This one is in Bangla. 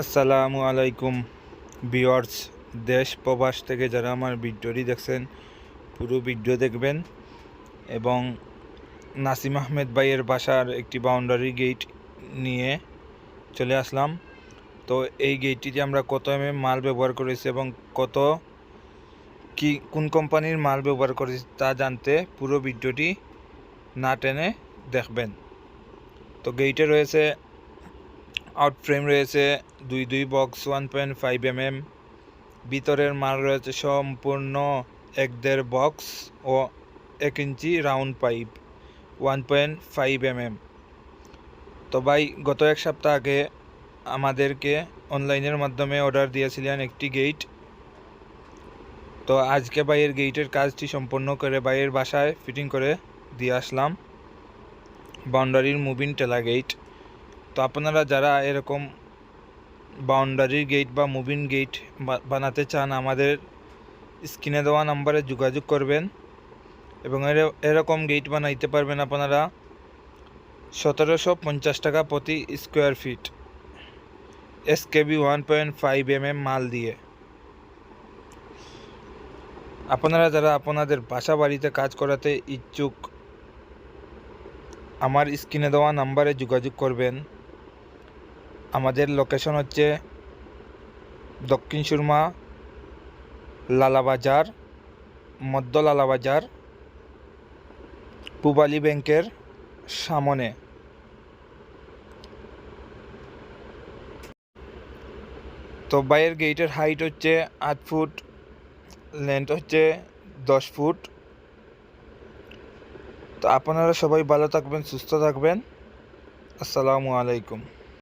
আসসালামু আলাইকুম বিয়ার্স দেশ প্রবাস থেকে যারা আমার ভিডিওটি দেখছেন, পুরো ভিডিও দেখবেন এবং নাসিম আহমেদ ভাইয়ের বাসার একটি বাউন্ডারি গেট নিয়ে চলে আসলাম। তো এই গেটটিতে আমরা কত এম মাল ব্যবহার করেছি এবং কত কি, কোন কোম্পানির মাল ব্যবহার করেছি তা জানতে পুরো ভিডিওটি না টেনে দেখবেন। তো গেইটে রয়েছে আউট ফ্রেম রয়েছে দুই দুই box one point five m m ভিতরের মাল রয়েছে সম্পূর্ণ এক দেড় বক্স ও এক ইঞ্চি round pipe one point five m m তো ভাই, গত এক সপ্তাহ আগে আমাদেরকে অনলাইনের মাধ্যমে অর্ডার দিয়েছিলেন একটি গেট তো আজকে ভাইয়ের গেটের কাজটি সম্পন্ন করে ভাইয়ের বাসায় ফিটিং করে দিয়ে আসলাম। বাউন্ডারির মুভিং টেলা গেট তো আপনারা যারা এরকম বাউন্ডারির গেট বা মুভিং গেট বানাতে চান, আমাদের স্ক্রিনে দেওয়া নাম্বারে যোগাযোগ করবেন এবং এর- এরকম গেট বানাইতে পারবেন আপনারা সতেরোশো পঞ্চাশ টাকা প্রতি square feet S KB one point five m m মাল দিয়ে। আপনারা যারা আপনাদের বাসা বাড়িতে কাজ করাতে ইচ্ছুক, আমার স্ক্রিনে দেওয়া নাম্বারে যোগাযোগ করবেন। আমাদের লোকেশন হচ্ছে দক্ষিণ সুরমা লালাবাজার, মধ্য লালাবাজার, পূবালী ব্যাংকের সামনে। তো বাইরের গেটের হাইট হচ্ছে আট ফুট লেন্থ হচ্ছে দশ ফুট। তো আপনারা সবাই ভালো থাকবেন, সুস্থ থাকবেন। আসসালামু আলাইকুম।